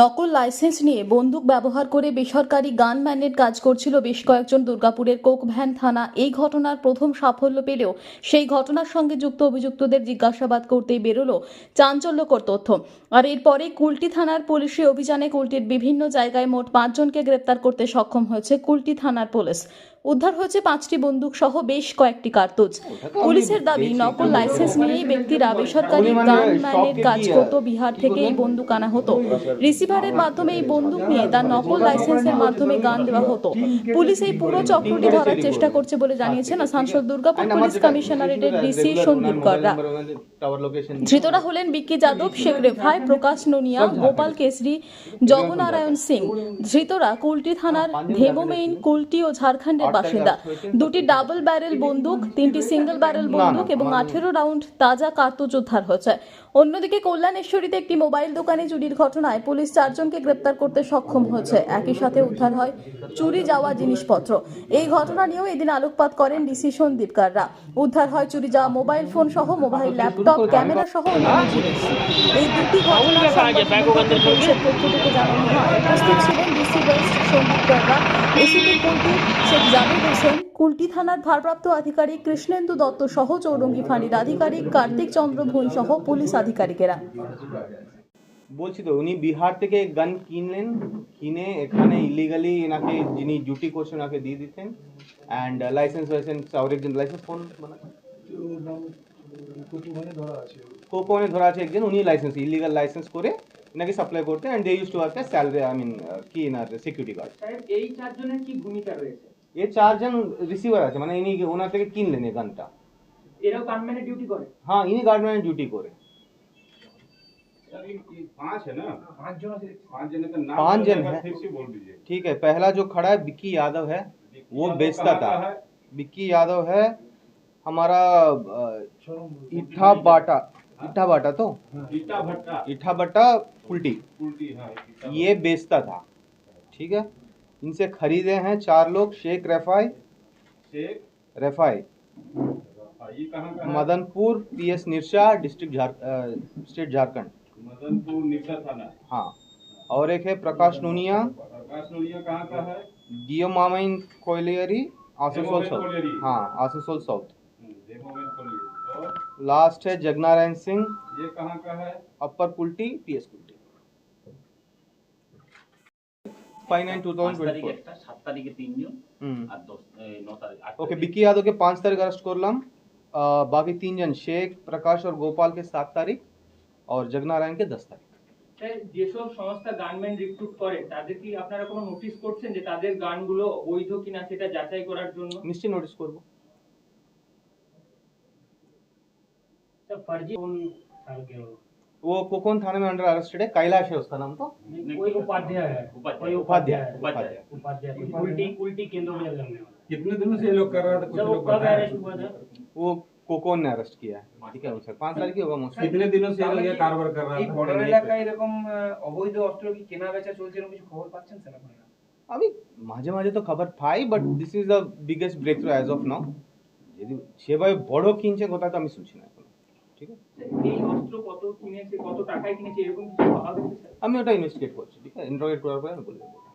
নকল লাইসেন্স নিয়ে বন্দুক ব্যবহার করে বেসরকারি গানম্যানের কাজ করছিল বেশ কয়েকজন দুর্গাপুরের কোকভ্যান থানা। এই ঘটনার প্রথম সাফল্য পেলেও সেই ঘটনার সঙ্গে যুক্ত অভিযুক্তদের জিজ্ঞাসাবাদ করতেই বেরোলো চাঞ্চল্যকর তথ্য। আর এরপরে কুলটি থানার পুলিশি অভিযানে কুলটির বিভিন্ন জায়গায় মোট পাঁচজনকে গ্রেপ্তার করতে সক্ষম হয়েছে কুলটি থানার পুলিশ। উদ্ধার হয়েছে পাঁচটি বন্দুক সহ বেশ কয়েকটি কার্তুজ। পুলিশের দাবি নকল লাইসেন্স নিয়েই ব্যক্তিরা বেসরকারি গানম্যানের কাজ করত বিহার থেকে এই বন্দুক আনা হতো। রিসিভারের মাধ্যমে এই বন্দুক নিয়ে তার নকল লাইসেন্সের মাধ্যমে গান দেওয়া হতো। পুলিশ এই পুরো চক্রটি ধরার চেষ্টা করছে বলে জানিয়েছেন আসানসোল দুর্গাপুর পুলিশ কমিশনারেটের ডিসি সন্দীপ কররা ধৃতরা হলেন বিক্কি যাদব শেখ রেফাই প্রকাশ নুনিয়া গোপাল কেশরী জগনারায়ণ সিং। ধৃতরা কুলটি থানার ধেবোমেইন কুলটি ও ঝাড়খণ্ডের বাসিন্দা। দুটি ডাবল ব্যারেল বন্দুক তিনটি সিঙ্গেল ব্যারেল বন্দুক এবং আঠেরো রাউন্ড তাজা কার্তুজ উদ্ধার হয়েছে। অন্যদিকে কল্যাণেশ্বরীতে একটি মোবাইল দোকানে চুরির ঘটনায় পুলিশ চারজনকে গ্রেপ্তার করতে সক্ষম হয়েছে। একই সাথে উদ্ধার হয় চুরি যাওয়া জিনিসপত্র। এই ঘটনা নিয়েও এদিন আলোকপাত করেন ডিসি সন্দীপ কাররা উদ্ধার হয় চুরি যাওয়া মোবাইল ফোন সহ মোবাইল ল্যাপটপ ক্যামেরা সহ অন্যান্য জিনিস। এই দুটি ঘটনার সংবাদ পুলিশের পক্ষ থেকে জানানো হয়। উপস্থিত ছিলেন DC west Sandeep Karra ACP Kulti Sheikh Javed Hossain Kulti থানার ভারপ্রাপ্ত আধিকারিক কৃষ্ণেন্দু দত্ত সহ চৌরঙ্গি ফাঁড়ির আধিকারিক কার্তিক চন্দ্র ভুঁই সহ পুলিশ আধিকারিকেরা। বলছি তো উনি বিহার থেকে গান কিনলেন কিনে এখানে ইলিগালি এনাকে যিনি ডিউটি করছেন ওনাকে দিয়ে দিতেন অ্যান্ড লাইসেন্স লাইসেন্স আর একজন লাইসেন্স মানে? কোপনে ধরা আছে একজন উনি লাইসেন্স ইলিগাল লাইসেন্স করে এনাকে সাপ্লাই করতে and they use to work salary I mean কি এনার সিকিউরিটি গার্ড সাহেব এই চারজনের কি ভূমিকা রয়েছে? এ চারজন রিসিভার আছে মানে ইনি ওনার থেকে কিনলেন এই গানটা এরাও গানম্যানের ডিউটি করে হ্যাঁ ইনি গার্ডম্যানের ডিউটি করে सर ये ये पांच है ना পাঁচ জন আছে पांच जने का नाम पांच जन बताएगा, है। फिर से बोल दीजिए ठीक है पहला जो खड़ा है विक्की यादव है वो यादव बेचता कहाँ था का है? विक्की यादव है हमारा अ, इट्ठा बाटा इट्ठा बाटा तो ईटा भट्टा इट्ठा बट्टा उल्टी उल्टी हाँ ईटा ये बेचता था ठीक है इनसे खरीदे हैं चार लोग Sheikh Refai. Sheikh Refai? Madanpur P S Nirsa district झार स्टेट झारखंड। मदनपुर थाना। हाँ और एक है प्रकाश नूनिया। प्रकाश नोलिया कहाँ का है? डियो मामाइन कोयलियरी आसनसोल साउथ। हाँ आसनसोल साउथ। हम्म, लास्ट है जगनारायण सिंह। ये कहाँ का है? Upper Kulti PS Kulti. Five nine to পাঁচ थाउजेंड তারিখে ट्वेंटी একটা সাত তারিখে তিনজন আর দশ এই ন তারিখ আট ওকে তারিখে- বিকি यादव के पाँच तारीख अरेस्ट করলাম আহ, বাকি তিনজন শেখ প্রকাশ और गोपाल के सात तारीख और जगनारायण के दस तारीख স্যার যেসব সংস্থা গানম্যান রিক্রুট করে তাদের কি আপনারা কোনো নোটিশ করছেন যে তাদের গানগুলো বৈধ কিনা সেটা যাচাই করার জন্য নিশ্চয়ই নোটিস করবো फर्जी वो कोकन थाने में अंडर अरेस्टेड है कैलाश है उसका नाम तो कोई उपाध्याय है উপাধ্যায় उपाध्याय उपाध्याय उपाध्याय उल्टी उल्टी केंद्र में लगने वाला कितने दिनों से ये लोग कर रहा था कुछ जब वो लोग कब बताएं। अरेस्ट हुआ था वो कोकोन ने अरेस्ट किया है ठीक है सर पाँच तारीख ही होगा मोस्टली कितने दिनों से ये लोग ये कारोबार कर रहा এই था বর্ডার यहीं पे? এলাকায় এরকম আহ, অবৈধ অস্ত্র কি কেনা বেচা চলছে এরকম কিছু খবর পাচ্ছেন স্যার আপনারা আমি মাঝে মাঝে তো খবর পাই but this is the biggest breakthrough as of now যদি সেভাবে বড় কিনছে কথা তো আমি শুনছি না এখন ঠিক আছে এই অস্ত্র কত কিনেছে, কত টাকায় কিনেছে, এরকম কিছু আমি ওটা ইনভেস্টিগেট করছি, ঠিক আছে? ইন্টারোগেট করার পরে আমি বলে দেবো।